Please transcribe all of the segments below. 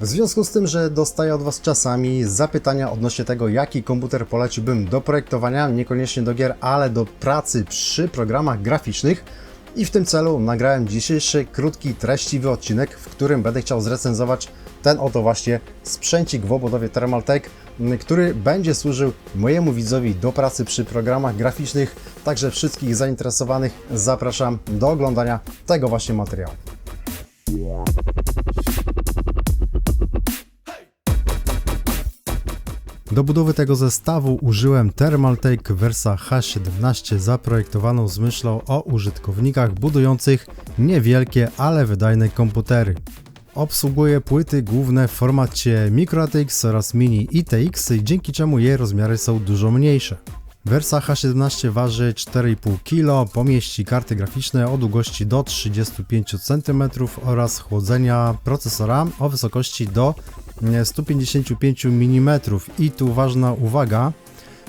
W związku z tym, że dostaję od Was czasami zapytania odnośnie tego, jaki komputer poleciłbym do projektowania, niekoniecznie do gier, ale do pracy przy programach graficznych, i w tym celu nagrałem dzisiejszy krótki, treściwy odcinek, w którym będę chciał zrecenzować ten oto właśnie sprzęcik w obudowie który będzie służył mojemu widzowi do pracy przy programach graficznych. Także wszystkich zainteresowanych zapraszam do oglądania tego właśnie materiału. Do budowy tego zestawu użyłem Thermaltake Versa H17 zaprojektowaną z myślą o użytkownikach budujących niewielkie, ale wydajne komputery. Obsługuje płyty główne w formacie MicroATX oraz Mini ITX, dzięki czemu jej rozmiary są dużo mniejsze. Versa H17 waży 4,5 kg, pomieści karty graficzne o długości do 35 cm oraz chłodzenia procesora o wysokości do 155 mm. I tu ważna uwaga,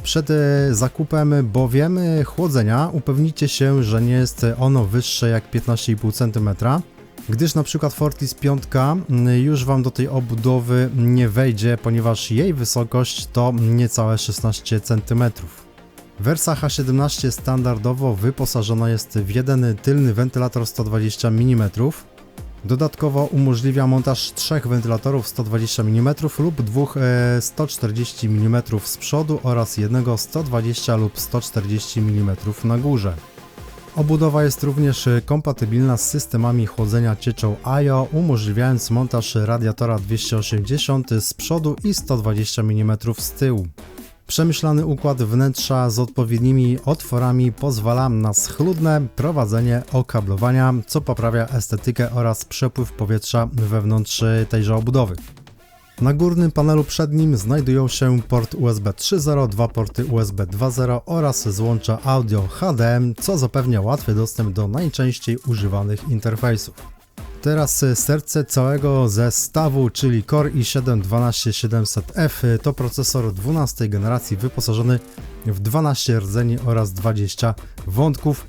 przed e, zakupem bowiem e, chłodzenia upewnicie się, że nie jest ono wyższe jak 15,5 cm, gdyż na przykład Fortis 5 już Wam do tej obudowy nie wejdzie, ponieważ jej wysokość to niecałe 16 cm. Versa H17 standardowo wyposażona jest w jeden tylny wentylator 120 mm. Dodatkowo umożliwia montaż trzech wentylatorów 120 mm lub dwóch e, 140 mm z przodu oraz jednego 120 lub 140 mm na górze. Obudowa jest również e, kompatybilna z systemami chłodzenia cieczą IO, umożliwiając montaż radiatora 280 z przodu i 120 mm z tyłu. Przemyślany układ wnętrza z odpowiednimi otworami pozwala na schludne prowadzenie okablowania, co poprawia estetykę oraz przepływ powietrza wewnątrz tejże obudowy. Na górnym panelu przednim znajdują się port USB 3.0, dwa porty USB 2.0 oraz złącza audio HDM, co zapewnia łatwy dostęp do najczęściej używanych interfejsów. Teraz serce całego zestawu, czyli Core i7 12700F to procesor 12 generacji wyposażony w 12 rdzeni oraz 20 wątków,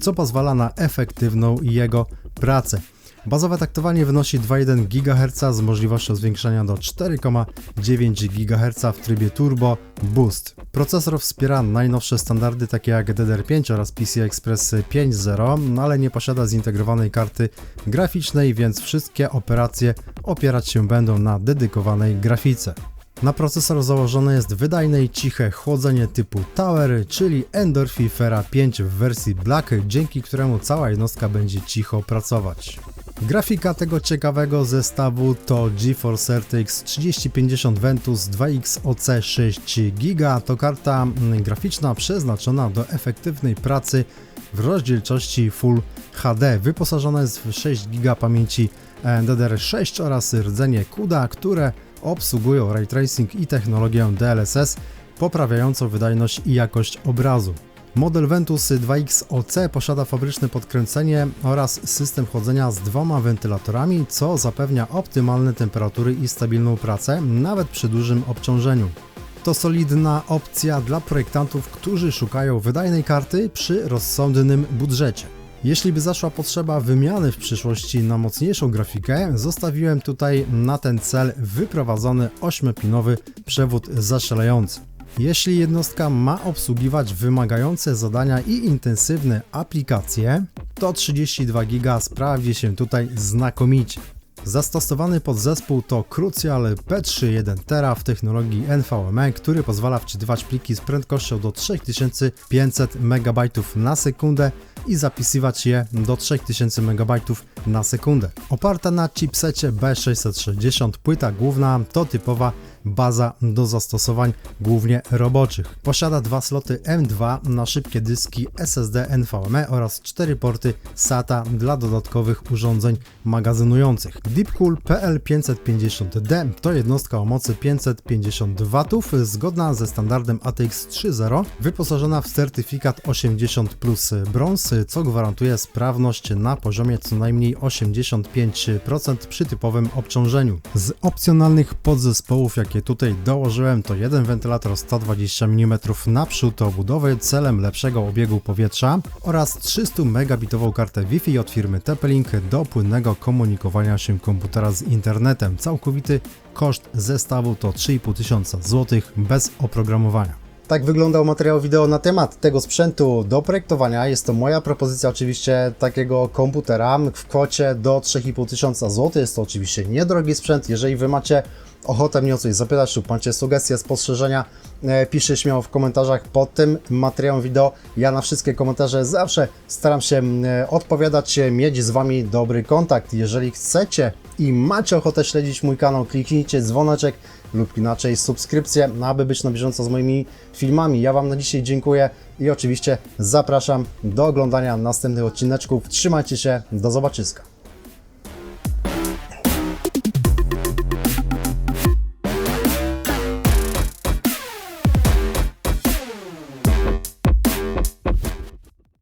co pozwala na efektywną jego pracę. Bazowe taktowanie wynosi 2,1 GHz z możliwością zwiększenia do 4,9 GHz w trybie Turbo Boost. Procesor wspiera najnowsze standardy takie jak DDR5 oraz PCI Express 5.0, ale nie posiada zintegrowanej karty graficznej, więc wszystkie operacje opierać się będą na dedykowanej grafice. Na procesor założone jest wydajne i ciche chłodzenie typu Tower, czyli Endorphifera 5 w wersji Black, dzięki któremu cała jednostka będzie cicho pracować. Grafika tego ciekawego zestawu to GeForce RTX 3050 Ventus 2X OC 6 GB. To karta mm, graficzna przeznaczona do efektywnej pracy w rozdzielczości Full HD. Wyposażona jest w 6 GB pamięci e, DDR6 oraz rdzenie CUDA, które obsługują ray tracing i technologię DLSS, poprawiającą wydajność i jakość obrazu. Model Ventus 2X OC posiada fabryczne podkręcenie oraz system chłodzenia z dwoma wentylatorami, co zapewnia optymalne temperatury i stabilną pracę, nawet przy dużym obciążeniu. To solidna opcja dla projektantów, którzy szukają wydajnej karty przy rozsądnym budżecie. Jeśli by zaszła potrzeba wymiany w przyszłości na mocniejszą grafikę, zostawiłem tutaj na ten cel wyprowadzony 8-pinowy przewód zasilający. Jeśli jednostka ma obsługiwać wymagające zadania i intensywne aplikacje, to 32 GB sprawdzi się tutaj znakomicie. Zastosowany podzespół to Crucial P31 Tera w technologii NVMe, który pozwala wczytywać pliki z prędkością do 3500 MB na sekundę i zapisywać je do 3000 MB na sekundę. Oparta na chipsecie B660 płyta główna to typowa baza do zastosowań głównie roboczych. Posiada dwa sloty M2 na szybkie dyski SSD NVMe oraz cztery porty SATA dla dodatkowych urządzeń magazynujących. Deepcool PL550D to jednostka o mocy 550 W zgodna ze standardem ATX 3.0, wyposażona w certyfikat 80 plus brąz co gwarantuje sprawność na poziomie co najmniej 85% przy typowym obciążeniu. Z opcjonalnych podzespołów, jakie tutaj dołożyłem, to jeden wentylator 120 mm naprzód obudowy celem lepszego obiegu powietrza oraz 300 megabitową kartę Wi-Fi od firmy TP-Link do płynnego komunikowania się komputera z internetem. Całkowity koszt zestawu to 3500 tysiąca złotych bez oprogramowania. Tak wyglądał materiał wideo na temat tego sprzętu do projektowania. Jest to moja propozycja oczywiście takiego komputera w kwocie do 3500 tysiąca złotych. Jest to oczywiście niedrogi sprzęt. Jeżeli Wy macie ochotę mnie o coś zapytać lub macie sugestie, spostrzeżenia, e, piszcie śmiało w komentarzach pod tym materiałem wideo. Ja na wszystkie komentarze zawsze staram się e, odpowiadać, e, mieć z Wami dobry kontakt. Jeżeli chcecie i macie ochotę śledzić mój kanał, kliknijcie dzwoneczek lub inaczej subskrypcję, aby być na bieżąco z moimi filmami. Ja Wam na dzisiaj dziękuję i oczywiście zapraszam do oglądania następnych odcineczków. Trzymajcie się, do zobaczyska.